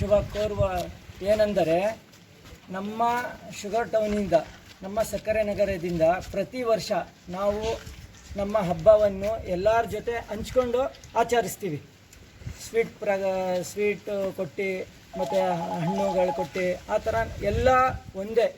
ಶುಭ ಕೋರುವ ಏನೆಂದರೆ, ನಮ್ಮ ಶುಗರ್ ಟೌನಿಂದ, ನಮ್ಮ ಸಕ್ಕರೆ ನಗರದಿಂದ ಪ್ರತಿ ವರ್ಷ ನಾವು ನಮ್ಮ ಹಬ್ಬವನ್ನು ಎಲ್ಲರ ಜೊತೆ ಹಂಚ್ಕೊಂಡು ಆಚರಿಸ್ತೀವಿ. ಸ್ವೀಟ್ ಪ್ರ ಸ್ವೀಟ್ ಕೊಟ್ಟು, ಮತ್ತು ಹಣ್ಣುಗಳು ಕೊಟ್ಟು, ಆ ಥರ ಎಲ್ಲ ಒಂದೇ.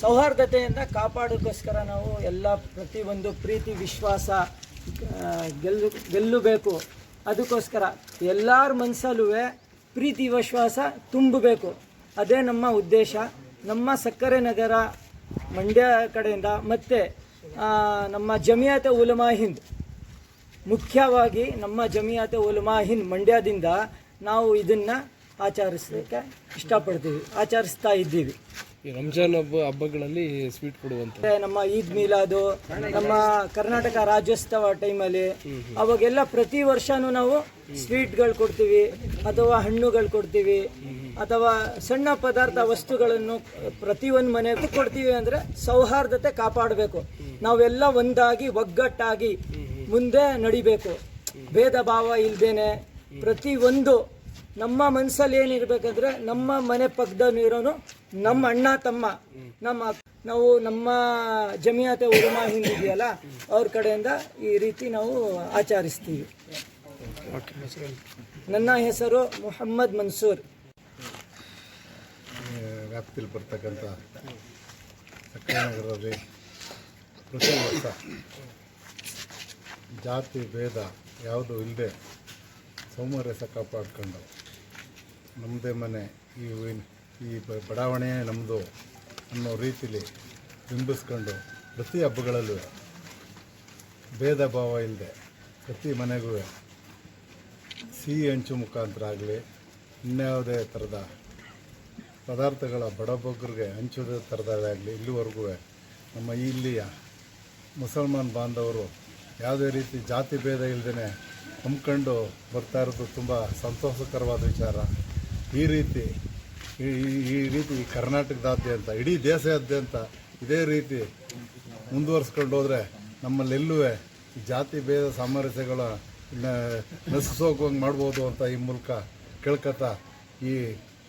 ಸೌಹಾರ್ದತೆಯಿಂದ ಕಾಪಾಡೋಕ್ಕೋಸ್ಕರ ನಾವು ಎಲ್ಲ ಪ್ರತಿಯೊಂದು ಪ್ರೀತಿ, ವಿಶ್ವಾಸ ಗೆಲ್ಲು, ಗೆಲ್ಲಬೇಕು. ಅದಕ್ಕೋಸ್ಕರ ಎಲ್ಲರ ಮನಸ್ಸಲ್ಲೂ ಪ್ರೀತಿ ವಿಶ್ವಾಸ ತುಂಬಬೇಕು. ಅದೇ ನಮ್ಮ ಉದ್ದೇಶ. ನಮ್ಮ ಸಕ್ಕರೆ ನಗರ ಮಂಡ್ಯ ಕಡೆಯಿಂದ ಮತ್ತು ನಮ್ಮ ಜಮಿಯಾತ ಉಲಮಾ ಹಿಂದ್. ಮುಖ್ಯವಾಗಿ ನಮ್ಮ ಜಮಿಯಾತ ಉಲಮಾ ಹಿಂದ್ ಮಂಡ್ಯದಿಂದ ನಾವು ಇದನ್ನು ಆಚರಿಸಲಿಕ್ಕೆ ಇಷ್ಟಪಡ್ತೀವಿ, ಆಚರಿಸ್ತಾ ಇದ್ದೀವಿ. ಈ ರಂಜಾನ್ ಹಬ್ಬ ಹಬ್ಬಗಳಲ್ಲಿ ಸ್ವೀಟ್ ಕೊಡುವಂತ ನಮ್ಮ ಈದ್ ಮಿಲಾದು, ನಮ್ಮ ಕರ್ನಾಟಕ ರಾಜ್ಯೋತ್ಸವ ಟೈಮಲ್ಲಿ ಅವಾಗೆಲ್ಲ ಪ್ರತಿ ವರ್ಷನೂ ನಾವು ಸ್ವೀಟ್ಗಳು ಕೊಡ್ತೀವಿ, ಅಥವಾ ಹಣ್ಣುಗಳು ಕೊಡ್ತೀವಿ, ಅಥವಾ ಸಣ್ಣ ಪದಾರ್ಥ ವಸ್ತುಗಳನ್ನು ಪ್ರತಿಯೊಂದು ಮನೆಗೂ ಕೊಡ್ತೀವಿ ಅಂದರೆ ಸೌಹಾರ್ದತೆ ಕಾಪಾಡಬೇಕು. ನಾವೆಲ್ಲ ಒಂದಾಗಿ, ಒಗ್ಗಟ್ಟಾಗಿ ಮುಂದೆ ನಡಿಬೇಕು. ಭೇದ ಭಾವ ಇಲ್ದೇನೆ ಪ್ರತಿಯೊಂದು ನಮ್ಮ ಮನಸ್ಸಲ್ಲಿ ಏನಿರ್ಬೇಕಂದ್ರೆ ನಮ್ಮ ಮನೆ ಪಕ್ಕದಲ್ಲಿರೋನು ನಮ್ಮ ಅಣ್ಣ ತಮ್ಮ, ನಮ್ಮ ನಾವು ನಮ್ಮ ಜಮಿಯಾತೆ ಉರುಮಾ ಹಿಂದಿದೆಯಲ್ಲ, ಅವ್ರ ಕಡೆಯಿಂದ ಈ ರೀತಿ ನಾವು ಆಚರಿಸ್ತೀವಿ. ನನ್ನ ಹೆಸರು ಮೊಹಮ್ಮದ್ ಮನ್ಸೂರ್. ವ್ಯಾಪ್ತಿಯಲ್ಲಿ ಬರ್ತಕ್ಕಂಥ ಜಾತಿ ಭೇದ ಯಾವುದೂ ಇಲ್ಲದೆ ಸೌಮರ್ಯ ಕಾಪಾಡ್ಕೊಂಡು ನಮ್ಮದೇ ಮನೆ ಈ ಊರಿನ- ಈ ಬಡಾವಣೆ ನಮ್ಮದು ಅನ್ನೋ ರೀತಿಲಿ ಬಿಂಬಿಸ್ಕೊಂಡು ಪ್ರತಿ ಹಬ್ಬಗಳಲ್ಲೂ ಭೇದ ಭಾವ ಇಲ್ಲದೆ ಪ್ರತಿ ಮನೆಗೂ ಸಿಹಿ ಹಂಚು ಮುಖಾಂತರ ಆಗಲಿ ಇನ್ಯಾವುದೇ ಥರದ ಪದಾರ್ಥಗಳ ಬಡಬಗ್ಗರಿಗೆ ಹಂಚೋದೇ ಥರದಾಗಲಿ ಇಲ್ಲಿವರೆಗೂ ನಮ್ಮ ಇಲ್ಲಿಯ ಮುಸಲ್ಮಾನ್ ಬಾಂಧವರು ಯಾವುದೇ ರೀತಿ ಜಾತಿ ಭೇದ ಇಲ್ಲದೇ ಹಮ್ಮಿಕೊಂಡು ಬರ್ತಾ ಇರೋದು ತುಂಬ ಸಂತೋಷಕರವಾದ ವಿಚಾರ. ಈ ರೀತಿ ಈ ಈ- ರೀತಿ ಕರ್ನಾಟಕದಾದ್ಯಂತ, ಇಡೀ ದೇಶದಾದ್ಯಂತ ಇದೇ ರೀತಿ ಮುಂದುವರಿಸ್ಕೊಂಡು ಹೋದರೆ ನಮ್ಮಲ್ಲೆಲ್ಲೂ ಈ ಜಾತಿ ಭೇದ ಸಾಮರಸ್ಯಗಳ ನ- ನಶಿಸೋಗುವಂಗೆ ಮಾಡ್ಬೋದು ಅಂತ ಈ ಮೂಲಕ ಕೇಳ್ಕೊತಾ ಈ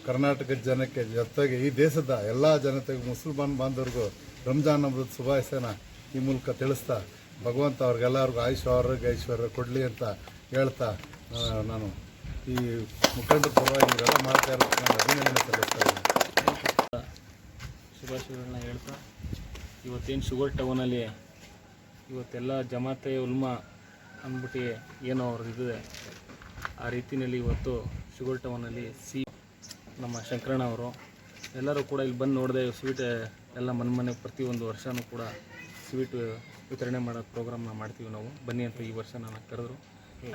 ಕರ್ನಾಟಕದ ಜನಕ್ಕೆ ಜೊತೆಗೆ ಈ ದೇಶದ ಎಲ್ಲ ಜನತೆಗೂ, ಮುಸಲ್ಮಾನ್ ಬಾಂಧವರಿಗೂ ರಂಜಾನ್ ಹಬ್ಬದ ಶುಭಾಶಯನ ಈ ಮೂಲಕ ತಿಳಿಸ್ತಾ, ಭಗವಂತ ಅವ್ರಿಗೆಲ್ಲರಿಗೂ ಆಯುಷ್ ಆರೋಗ್ಯ ಐಶ್ವರ್ಯ ಕೊಡಲಿ ಅಂತ ಹೇಳ್ತಾ ನಾನು ಈ ಮುಖಂಡ ಪರವಾಗಿ ಇವರೆಲ್ಲ ಮಾಡ್ತಾ ಇರೋದಕ್ಕೆ ನಾನು ಅಭಿನಂದನೆ ಸಲ್ಲಿಸ್ತಾ ಇದ್ದೀನಿ ಶುಭಾಶಯಗಳನ್ನ ಹೇಳ್ತಾ, ಇವತ್ತೇನು ಶುಗರ್ ಟೌನಲ್ಲಿ ಇವತ್ತೆಲ್ಲ ಜಮಾತೆ ಉಲ್ಮಾ ಅಂದ್ಬಿಟ್ಟು ಏನೋ ಅವ್ರದ್ದು ಇದೆ ಆ ರೀತಿಯಲ್ಲಿ ಇವತ್ತು ಶುಗರ್ ಟೌನಲ್ಲಿ ಸಿ ನಮ್ಮ ಶಂಕರಣ್ಣ ಅವರು, ಎಲ್ಲರೂ ಕೂಡ ಇಲ್ಲಿ ಬಂದು ನೋಡಿದೆ ಸ್ವೀಟ್ ಎಲ್ಲ ಮನೆ ಮನೆ ಪ್ರತಿಯೊಂದು ವರ್ಷವೂ ಕೂಡ ಸ್ವೀಟ್ ವಿತರಣೆ ಮಾಡೋ ಪ್ರೋಗ್ರಾಮ್ನ ಮಾಡ್ತೀವಿ ನಾವು. ಬನ್ನಿ ಅಂತ ಈ ವರ್ಷ ನಾನು ಕರೆದ್ರು.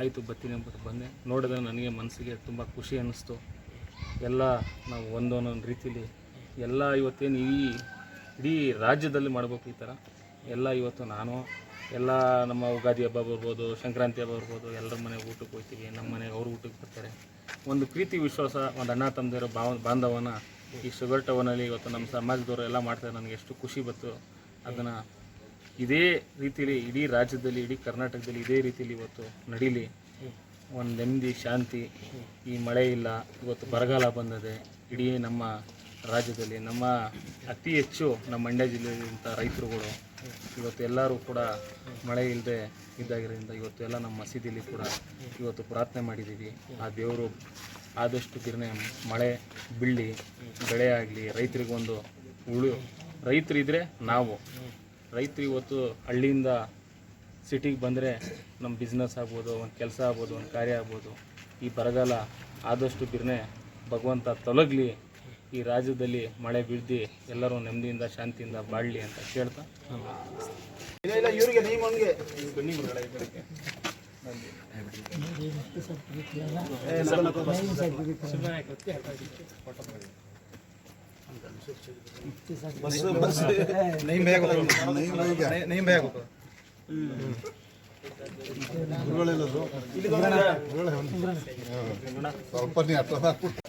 ಆಯಿತು ಬರ್ತೀನಿ ಅಂತ ಬಂದೆ. ನೋಡಿದ್ರೆ ನನಗೆ ಮನಸ್ಸಿಗೆ ತುಂಬ ಖುಷಿ ಅನ್ನಿಸ್ತು. ಎಲ್ಲ ನಾವು ಒಂದೊಂದೊಂದು ರೀತಿಲಿ ಎಲ್ಲ ಇವತ್ತೇನು ಈ ಇಡೀ ರಾಜ್ಯದಲ್ಲಿ ಮಾಡಬೇಕು ಈ ಥರ. ಎಲ್ಲ ಇವತ್ತು ನಾನು, ಎಲ್ಲ ನಮ್ಮ ಯುಗಾದಿ ಹಬ್ಬ ಬರ್ಬೋದು, ಸಂಕ್ರಾಂತಿ ಹಬ್ಬ ಬರ್ಬೋದು, ಎಲ್ಲರ ಮನೆ ಊಟಕ್ಕೆ ಹೋಗ್ತೀವಿ, ನಮ್ಮ ಮನೆಗೆ ಅವ್ರ ಊಟಕ್ಕೆ ಬರ್ತಾರೆ. ಒಂದು ಪ್ರೀತಿ ವಿಶ್ವಾಸ, ಒಂದು ಅಣ್ಣ ತಮ್ಮದಿರೋ ಭಾವ, ಬಾಂಧವನ ಈ ಶುಗರ್ ಟವನಲ್ಲಿ ಇವತ್ತು ನಮ್ಮ ಸಮಾಜದವರು ಎಲ್ಲ ಮಾಡ್ತಾರೆ. ನನಗೆ ಎಷ್ಟು ಖುಷಿ ಬಂತು. ಅದನ್ನು ಇದೇ ರೀತಿಯಲ್ಲಿ ಇಡೀ ರಾಜ್ಯದಲ್ಲಿ, ಇಡೀ ಕರ್ನಾಟಕದಲ್ಲಿ ಇದೇ ರೀತಿಯಲ್ಲಿ ಇವತ್ತು ನಡೀಲಿ. ಒಂದು ನೆಮ್ಮದಿ, ಶಾಂತಿ, ಈ ಮಳೆ ಇಲ್ಲ, ಇವತ್ತು ಬರಗಾಲ ಬಂದಿದೆ. ಇಡೀ ನಮ್ಮ ರಾಜ್ಯದಲ್ಲಿ, ನಮ್ಮ ಅತಿ ಹೆಚ್ಚು ನಮ್ಮ ಮಂಡ್ಯ ಜಿಲ್ಲೆಯಲ್ಲಿಂಥ ರೈತರುಗಳು ಇವತ್ತು ಎಲ್ಲರೂ ಕೂಡ ಮಳೆ ಇಲ್ಲದೆ ಇದ್ದಾಗಿರೋದ್ರಿಂದ ಇವತ್ತು ಎಲ್ಲ ನಮ್ಮ ಮಸೀದಿಯಲ್ಲಿ ಕೂಡ ಇವತ್ತು ಪ್ರಾರ್ಥನೆ ಮಾಡಿದ್ದೀವಿ. ಆ ದೇವರು ಆದಷ್ಟು ದಿನ ಮಳೆ ಬೀಳಿ ಬೆಳೆ ಆಗಲಿ, ರೈತರಿಗೊಂದು ಉಳು, ರೈತರಿದ್ರೆ ನಾವು. ರೈತರು ಇವತ್ತು ಹಳ್ಳಿಯಿಂದ ಸಿಟಿಗೆ ಬಂದರೆ ನಮ್ಮ ಬಿಸ್ನೆಸ್ ಆಗ್ಬೋದು ಒಂದು ಕೆಲಸ ಆಗ್ಬೋದು ಒಂದು ಕಾರ್ಯ ಆಗ್ಬೋದು. ಈ ಬರಗಾಲ ಆದಷ್ಟು ಬಿರ್ನೆ ಭಗವಂತ ತೊಲಗಲಿ ಈ ರಾಜ್ಯದಲ್ಲಿ ಮಳೆ ಬೀಳ್ದು ಎಲ್ಲರೂ ನೆಮ್ಮದಿಯಿಂದ ಶಾಂತಿಯಿಂದ ಬಾಳಲಿ ಅಂತ ಕೇಳ್ತಾ. ಇವರಿಗೆ बस बस नहीं भैया को नहीं नहीं नहीं भैया को ಗುರುಗಳೆಲ್ಲದು ಸ್ವಲ್ಪ ನೀ ಹತ್ರ ಹಾಕ್ಬಿಟ್ಟು